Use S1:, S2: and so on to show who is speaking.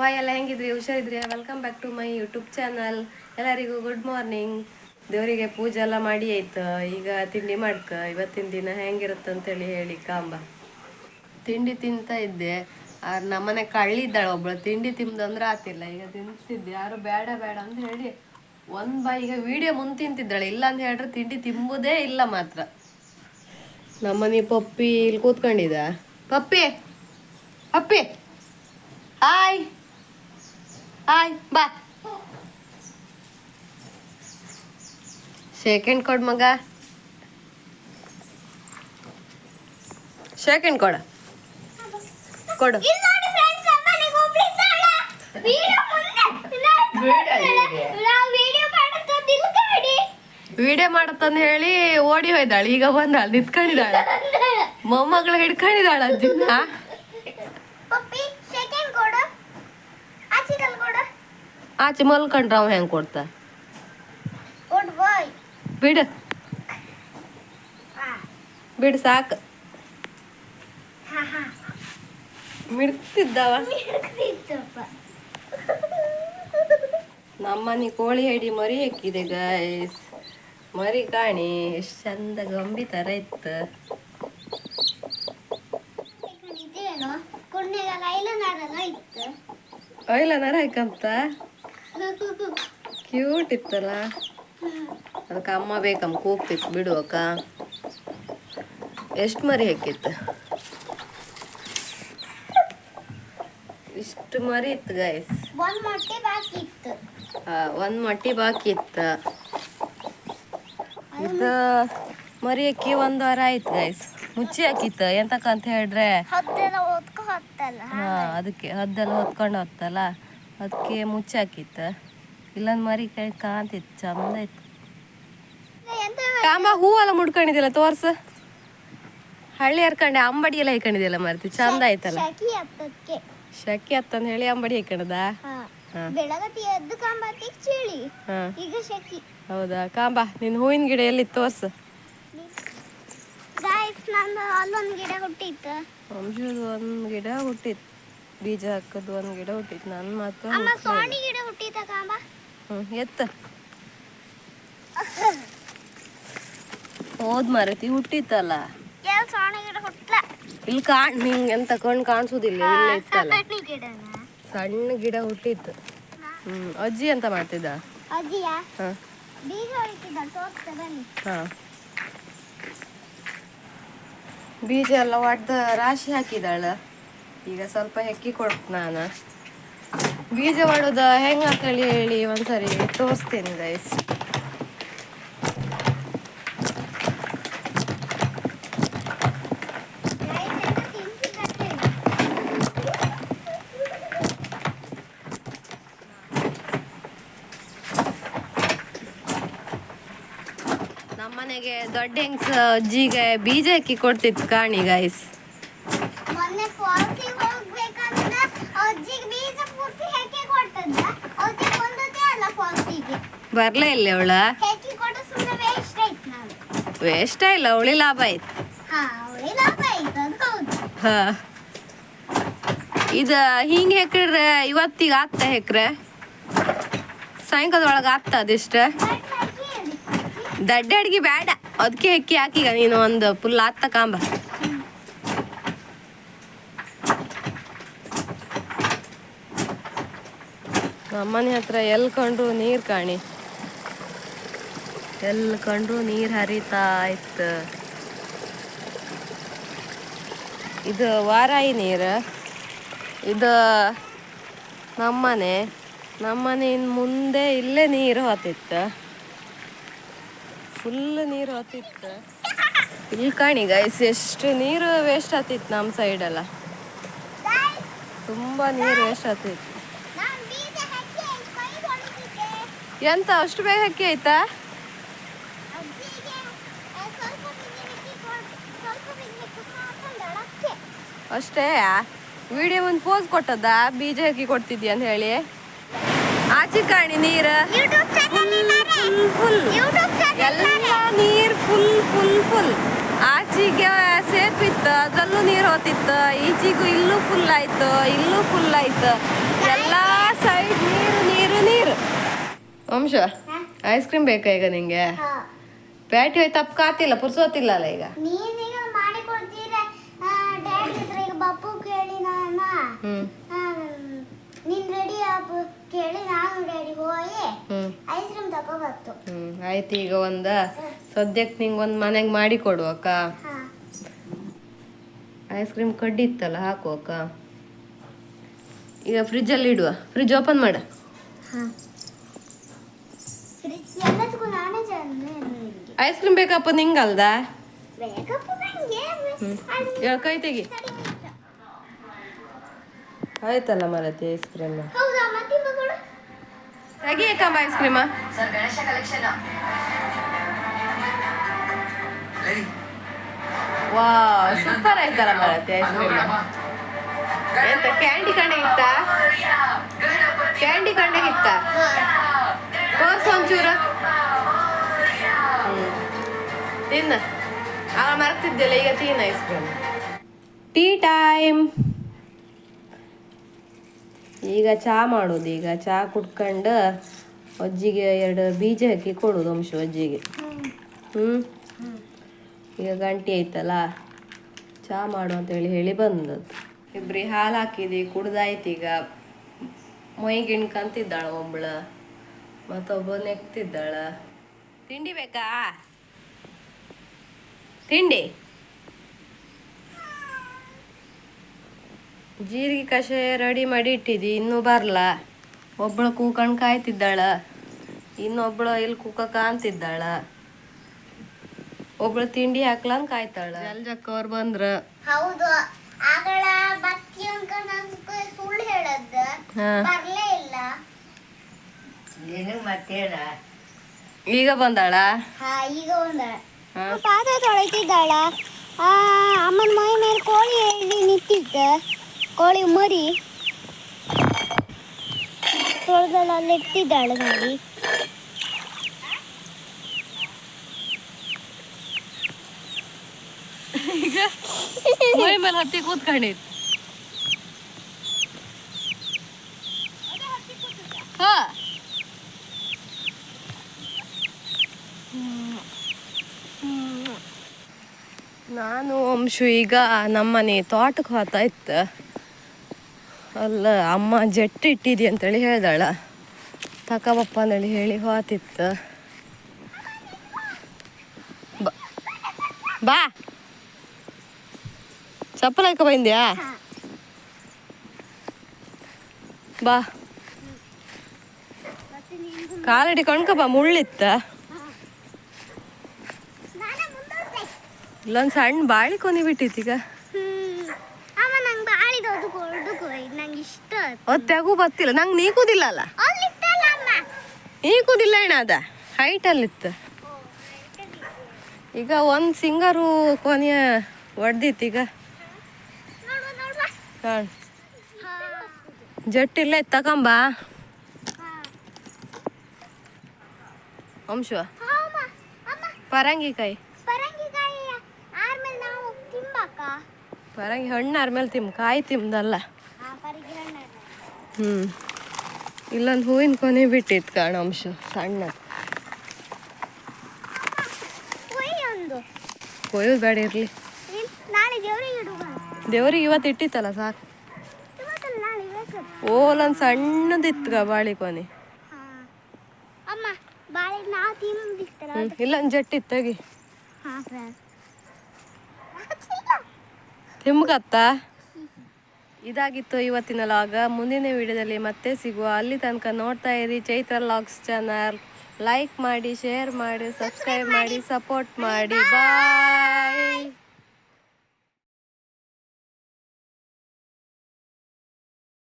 S1: Hi ಎಲ್ಲ ಹೆಂಗಿದ್ರಿ? ಹುಷಾರಿದ್ರಿ? Welcome back to my YouTube channel ಎಲ್ಲರಿಗೂ ಗುಡ್ ಮಾರ್ನಿಂಗ್ ದೇವರಿಗೆ ಪೂಜೆ ಎಲ್ಲ ಮಾಡಿ ಆಯ್ತು. ಈಗ ತಿಂಡಿ ಮಾಡ್ಕ, ಇವತ್ತಿನ ದಿನ ಹೆಂಗಿರುತ್ತೆ ಅಂತೇಳಿ ಹೇಳಿ ಕಾಂಬ. ತಿಂಡಿ ತಿಂತ ಇದ್ದೆ. ನಮ್ಮನೆ ಕಳ್ಳಿದ್ದಾಳೆ ಒಬ್ಬಳು ತಿಂಡಿ ತಿಂದಂದ್ರೆ ಆತಿಲ್ಲ. ಈಗ ತಿನ್ನಿಸ್ತಿದ್ದೆ ಯಾರು ಬೇಡ ಬೇಡ ಅಂತ ಹೇಳಿ ಒಂದ್ ಬಾ, ಈಗ ವಿಡಿಯೋ ಮುಂದೆ ತಿಂತಿದ್ದಾಳೆ. ಇಲ್ಲ ಅಂತ ಹೇಳಿದ್ರೆ ತಿಂಡಿ ತಿಂಬುದೇ ಇಲ್ಲ ಮಾತ್ರ. ನಮ್ಮನೆ ಪಪ್ಪಿ ಇಲ್ಲಿ ಕೂತ್ಕೊಂಡಿದ? ಪಪ್ಪಿ ಪಪ್ಪಿ ಹಾಯ್ ಹಾಯ್ ಬಾ ಸೆಕೆಂಡ್ ಕೊಡ್ ಮಗ ಸೆಕೆಂಡ್ ಕೊಡ ಕೊಡು ವಿಡಿಯೋ ಮಾಡತ್ತಂದ ಹೇಳಿ ಓಡಿ ಹೋಯ್ದಾಳೆ ಈಗ ಬಂದಾಳ ನಿಂತ್ಕೊಂಡಿದ್ದಾಳೆ ಮೊಮ್ಮಗಳು ಹಿಡ್ಕೊಂಡಿದ್ದಾಳ ಅಜ್ಜಿನ ಆಚೆ ಮಲ್ಕೊಂಡ್ರೆ ಅವ ಹೆಂಗ್ ಕೊಡ್ತ? ಬಿಡು. ಬಿಡು ಸಾಕು. ಮಿಡ್ತಿದ್ದವ. ನಮ್ಮನೆ ಕೋಳಿ ಹಿಡಿ ಮರಿ ಹಾಕಿದೆ ಗಾಯ್ಸ್ ಮರಿ ಕಾಣಿ ಎಷ್ಟು ಚಂದ ಗಂಬಿ ತರ ಇತ್ತು. ಐಲ ನರ ಹಾಕಂತ? ಕ್ಯೂಟ್ ಇತ್ತಲ್ಲ? ಅದಕ್ಕೆ ಅಮ್ಮ ಬೇಕಮ್ಮ ಕೂಗ್ತಿತ್ತು. ಬಿಡುವಕ್ಕ ಎಷ್ಟು ಮರಿ ಹಾಕಿತ್ತು? ಇಷ್ಟು ಮರಿ ಇತ್ತು ಗೈಸ್
S2: ಒಂದ್ ಮೊಟ್ಟೆ ಬಾಕಿ ಇತ್ತು.
S1: ಒಂದು ಮಟ್ಟಿ ಬಾಕಿ ಇತ್ತು. ಇದು ಮರಿ ಅಕ್ಕಿ ಒಂದು ವಾರ ಆಯ್ತು ಗೈಸ್ ಮುಚ್ಚಿ ಹಾಕಿತ್ತು ಎಂತಕ್ಕಂತ ಹೇಳಿದ್ರೆ. ಅದಕ್ಕೆ ಹದ್ದೆಲ್ಲ ಹೊತ್ಕೊಂಡು ಹೋಗ್ತಲ್ಲ ಅದಕ್ಕೆ ಮುಚ್ಚಾಕಿತ್ತ ಇಲ್ಲೊಂದು ಮರಿ ಕೈ ಕಾಂತಿತ್ತು ಚಂದ ಇತ್ತು. ಕಾಂಬಾ ಹೂವೆಲ್ಲ ಮುಡ್ಕೊಂಡಿದ್ದಿಲ್ಲ ತೋರ್ಸು. ಹಳ್ಳಿ ಹರ್ಕೊಂಡೆ ಅಂಬಡಿ ಎಲ್ಲ ಹೈಕೊಂಡಿದ್ದಿಲ್ಲ ಮರ್ತಿ ಚಂದ ಆಯ್ತಲ್ಲ.
S2: ಶಕಿ
S1: ಅತ್ತಂದ ಹೇಳಿ ಅಂಬಡಿ ಹೈಕೊಂಡದ ಹೌದಾ? ಕಾಂಬ ನಿನ್ನ ಹೂವಿನ ಗಿಡ ಎಲ್ಲಿ ತೋರ್ಸು.
S2: ಅಲ್ಲೊಂದು ಗಿಡ ಹುಟ್ಟಿತ್ತು.
S1: ಒಂದು ಗಿಡ ಹುಟ್ಟಿತ್ತು. ಬೀಜ ಹಾಕೋದು ಒಂದು ಗಿಡ ಹುಟ್ಟಿತ್ತು ನನ್ನ ಮಾತ್ರ.
S2: ಗಿಡ
S1: ಎತ್ತ. ಹೋದ್ ಮರತಿ ಹುಟ್ಟಿತ್ತಲ್ಲ? ಇಲ್ಲಿ ಕಾಣ್ ನಿಂಗೆ ಎಂತ ಕಣ್ ಕಾಣಿಸೋದಿಲ್ಲ ಇಲ್ಲ ಇತ್ತಲ್ಲ?
S2: ಸಣ್ಣ
S1: ಗಿಡ ಹುಟ್ಟಿತ್ತು. ಹ್ಮ್ ಅಜ್ಜಿ ಅಂತ ಮಾಡ್ತಿದ್ದ? ಹಾ. ಹಾ. ಬೀಜ ಎಲ್ಲ ಒಡ್ದ ರಾಶಿ ಹಾಕಿದಾಳ ಈಗ ಸ್ವಲ್ಪ ಹೆಕ್ಕಿ ಕೊಡ್ತ ನಾನು. ಬೀಜ ಮಾಡೋದ ಹೆಂಗ ಅಂತೇಳಿ ಹೇಳಿ ಒಂದ್ಸರಿ ತೋರಿಸ್ತೀನಿ ಗೈಸ್ ನಮ್ಮನೆಗೆ ದೊಡ್ಡ ಹೆಂಗ್ಸ, ಅಜ್ಜಿಗೆ ಬೀಜ ಹಾಕಿ ಕೊಡ್ತಿತ್ತು ಕಾಣಿ ಗೈಸ್
S2: ಮೊನ್ನೆ ಫಾಲ್ಸಿಗೆ ಹೋಗ್ಬೇಕಂದ್ರೆ ಅಜ್ಜಿಗೆ ಬೀಜ ಪೂರ್ತಿ ಹೆಕ್ಕಿ ಕೊಟ್ಟದ್ದ ಅಜ್ಜಿ ಒಂದದೇ ಅಲ್ಲ ಫಾಲ್ಸಿಗೆ
S1: ಬರ್ಲೇ ಇಲ್ಲ ಅವಳ?
S2: ವೇಸ್ಟ್
S1: ಇಲ್ಲ ಅವಳಿ ಲಾಭ ಆಯ್ತು.
S2: ಹಾ
S1: ಇದ ಹಿಂಗೆ ಹೆಕ್ರೆ ಇವತ್ತಿಗೆ ಆಗ್ತ ಹೆಕ್ರೆ? ಸಾಯಂಕಾಲ ಒಳಗೆ ಆಗ್ತ ಅದಿಷ್ಟ? ದಡ್ಡ ಅಡ್ಗೆ ಬೇಡ ಅದಕ್ಕೆ ಹೆಕ್ಕಿ ಹಾಕಿಗ ನೀನು ಒಂದು ಫುಲ್ ಆತ್ತ ಕಾಂಬ. ನಮ್ಮನೆ ಹತ್ರ ಎಲ್ಲಿ ಕಂಡ್ರು ನೀರು ಕಾಣಿ. ಎಲ್ಲಿ ಕಂಡ್ರು ನೀರು ಹರಿತಾ ಇತ್ತು. ಇದು ವಾರಾಯಿ ನೀರು ಇದು ನಮ್ಮನೆ. ನಮ್ಮನೆ ಇನ್ ಮುಂದೆ ಇಲ್ಲೇ ನೀರು ಹೊತ್ತಿತ್ತು ಫುಲ್ ನೀರು ಹೊತ್ತಿತ್ತು ಇಲ್ಲಿ ಕಾಣಿ ಗೈಸ್ ಎಷ್ಟು ನೀರು ವೇಸ್ಟ್ ಆತಿತ್ತು ನಮ್ಮ ಸೈಡೆಲ್ಲ
S2: ಎಲ್ಲ
S1: ತುಂಬ ನೀರು ವೇಸ್ಟ್ ಆತಿತ್ತು
S2: ನಾನ್ ಬೀಜ ಹಾಕಿ ಕೈ ಹೊಡಿತಿದ್ದೆ
S1: ಎಂತ, ಅಷ್ಟು ಬೇಗ ಅಕ್ಕಿ ಆಯ್ತಾ? ಅಷ್ಟೇ, ವಿಡಿಯೋ ಒಂದು ಪೋಸ್ ಕೊಟ್ಟದ ಬೀಜ ಹಾಕಿ ಕೊಡ್ತಿದ್ಯ ಅಂತ ಹೇಳಿ. ಆಚೆ ಕಾಣಿ, ನೀರು. ಫುಲ್ ಎಲ್ಲ ನೀರ್ ಫುಲ್ ಫುಲ್ ಫುಲ್ ಆಚೆಗೆ ಸೇಫ್ ಅದ್ರಲ್ಲೂ ನೀರ್ ಹೋತಿತ್ತು. ಈಚೆಗೂ ಇಲ್ಲೂ ಫುಲ್ ಆಯ್ತು, ಇಲ್ಲೂ ಫುಲ್ ಆಯ್ತು. ಎಲ್ಲ ಸೈಡ್ ನೀರು ನೀರು ನೀರು. ವಂಶ ಐಸ್ ಕ್ರೀಮ್ ಬೇಕಾ ಈಗ ನಿಂಗೆ. ಪ್ಯಾಟಿ ಹೋಯ್ತು ತಪ್ಪು ಕಾತಿಲ್ಲ ಪುರ್ಸೋತಿಲ್ಲ ಅಲ್ಲ ಈಗ ಆಯ್ತು ಈಗ ಒಂದ. ಸದ್ಯಕ್ಕೆ ನಿಂಗೆ ಒಂದು ಮನೆಗೆ ಮಾಡಿ ಕೊಡು ಅಕ್ಕ ಐಸ್ ಕ್ರೀಮ್ ಕಡ್ಡಿ ಇತ್ತಲ್ಲ ಹಾಕು ಅಕ್ಕ. ಈಗ ಫ್ರಿಜ್ಜಲ್ಲಿ ಇಡುವ. ಫ್ರಿಜ್ ಓಪನ್ ಮಾಡ. ಐಸ್ ಕ್ರೀಮ್ ಬೇಕಪ್ಪ ನಿಂಗಲ್ದ? ಕೈ ತೆಗಿ. ಆಯ್ತಲ್ಲ ಮರತಿ ಐಸ್ ಕ್ರೀಮ್ ತೆಗಿಯಕ್ಕಮ್ಮ ಐಸ್ ಕ್ರೀಮ ವಾ ಸೂಪರ್ ಆಯ್ತಲ್ಲ ಮರತಿ ಐಸ್ ಕ್ರೀಮ್ ಎಂತ ಕ್ಯಾಂಡಿ ಕಂಡಾಗಿತ್ತ ಕ್ಯಾಂಡಿ ಕಂಡಾಗಿತ್ತ ತೋರ್ಸು ಒಂಚೂರು. ತಿನ್ನ ಆಗ ಮರ್ತಿದ್ದಿಲ್ಲ ಈಗ ತಿನ್ನ ಐಸ್ ಕ್ರೀಮ್ ಟೀ ಟೈಮ್ ಈಗ ಚಾ ಮಾಡೋದು ಈಗ ಚಾ ಕುಡ್ಕೊಂಡು ಅಜ್ಜಿಗೆ ಎರಡು ಬೀಜ ಹಾಕಿ ಕೊಡೋದು ಅಂಶ ಅಜ್ಜಿಗೆ ಹ್ಞೂ ಈಗ ಗಂಟೆ ಐತಲ್ಲ ಚಾ ಮಾಡು ಅಂತೇಳಿ ಹೇಳಿ ಬಂದದ್ದು. ಇಬ್ರಿ ಹಾಲು ಹಾಕಿದಿ ಕುಡ್ದಾಯ್ತು ಈಗ. ಮೈಗಿಣ್ಕಂತಿದ್ದಾಳೆ ಒಬ್ಳ. ಮತ್ತೊಬ್ಬ ನೆಕ್ತಿದ್ದಾಳ ತಿಂಡಿ ಬೇಕಾ? ತಿಂಡಿ? ಜೀರಿಗೆ ಕಷಾಯ ರೆಡಿ ಮಾಡಿ ಇಟ್ಟಿದ್ದಿ ಇನ್ನೂ ಬರಲ್ಲ ಒಬ್ಬಳು ಕೂಕಂಡು ಕಾಯ್ತಿದ್ದಾಳ ಇನ್ನೊಬ್ಳು ಇಲ್ಲಿ ಕೂಕ ಅಂತಿದ್ದಾಳ. ಒಬ್ಳು ತಿಂಡಿ ಹಾಕ್ಲಂಗ್ ಕಾಯ್ತಾಳ. ಜಲ್ಜಕ್ಕ ಅವ್ರು ಬಂದ್ರ.
S2: ಹೌದು ಆಗಳ ನನ್ಗೆ ಸುಳ್ಳು ಹೇಳದ್ದ.
S1: ಹಾ.
S2: ಬರ್ಲೇ ಇಲ್ಲ.
S1: ಈಗ ಬಂದಾಳ?
S2: ಹಾ ಈಗ
S1: ಹಾ.
S2: ಪಾತ್ರೆ ತೊಳಿತಿದ್ದಾಳ. ಆ ಅಮ್ಮನ ಮೈ ಮೇಲೆ ಕೋಳಿ ಎಳ್ಳಿ ನಿಂತಿದ್ದ? ಕೋಳಿ ಮರಿ. ತೊಳೆದಲ್ಲ ಅಲ್ಲಿ ಇಟ್ಟಿದ್ದಾಳೆ ನೋಡಿ.
S1: ಮೈ ಮೇಲೆ ಹತ್ತಿ ಕೂತ್ಕೊಂಡಿತ್ತು ಹಾ. ನಾನು ಅಂಶು ಈಗ ನಮ್ಮನೆ ತೋಟಕ್ಕೆ ಹೋಗ್ತಾ ಇತ್ತು. ಅಲ್ಲ, ಅಮ್ಮ ಜೆಟ್ ಇಟ್ಟಿದಿ ಅಂತೇಳಿ ಹೇಳ್ದಾಳ. ತಕಬಪ್ಪ ಅಂತೇಳಿ ಹೇಳಿ ಹೋತಿತ್ತು ಬ- ಚಪ್ಪಲ್ ಹಾಕ ಬಂದ್ಯಾ? ಬಾ. ಕಾಲಡಿ ಕಣ್ಕ ಬಾ, ಮುಳ್ಳಿತ್ತ. ಇಲ್ಲೊಂದು ಸಣ್ಣ ಬಾಳಿ ಕೊನಿ ಬಿಟ್ಟಿತ್ತು
S2: ಅಮ್ಮ ನಂಗೆ ಬಾಳಿದೋದು ಕೊಡುಕು ನಂಗೆ ಇಷ್ಟ
S1: ಒತ್ತಾಗೂ ಬತ್ತಿಲ್ಲ. ನಂಗೆ ನೀಕುದಿಲ್ಲ ಅಲ್ಲ?
S2: ನೀ
S1: ಕೂದಿಲ್ಲ ಏನ ಅದ? ಹೈಟಲ್ಲಿತ್ತು ಈಗ ಒಂದು ಸಿಂಗರು ಕೊನೆಯ ಒಡ್ದಿತ್ತು ಈಗ ಜಟ್ಟಿಲ್ಲ
S2: ತಗೊಂಬ.
S1: ಅಂಶ ಪರಂಗಿಕಾಯಿ. ಪರಂಗಿ ಹಣ್ಣು ಆರ್ಮೇಲೆ ತಿಮ್ ಕಾಯಿ ತಿಮ್ದಲ್ಲ. ಹ್ಞೂ ಇಲ್ಲೊಂದು ಹೂವಿನ ಕೊನೆ ಬಿಟ್ಟಿತ್ತು
S2: ಕಾಣಂಶ ಸಣ್ಣ
S1: ಕೊಯ್ಯೋದು. ಬೇಡ ಇರಲಿ.
S2: ದೇವರಿಗೆ
S1: ಇವತ್ತು ಇಟ್ಟಿತ್ತಲ್ಲ ಸಾಕು. ಓಲೊಂದು ಸಣ್ಣದಿತ್ತು ಬಾಳಿ ಕೊನೆ. ಇಲ್ಲೊಂದು ಜಟ್ಟಿತ್ತು ತೆಗಿ. ತಿಮ್ಗತ್ತ ಇದಾಗಿತ್ತು ಇವತ್ತಿನ ಲಾಗ. ಮುಂದಿನ ವಿಡಿಯೋದಲ್ಲಿ ಮತ್ತೆ ಸಿಗುವ. ಅಲ್ಲಿ ತನಕ ನೋಡ್ತಾ ಇರಿ ಚೈತ್ರ ಲಾಗ್ಸ್ ಚಾನಲ್. ಲೈಕ್ ಮಾಡಿ ಶೇರ್ ಮಾಡಿ ಸಬ್ಸ್ಕ್ರೈಬ್ ಮಾಡಿ ಸಪೋರ್ಟ್ ಮಾಡಿ. ಬಾಯ್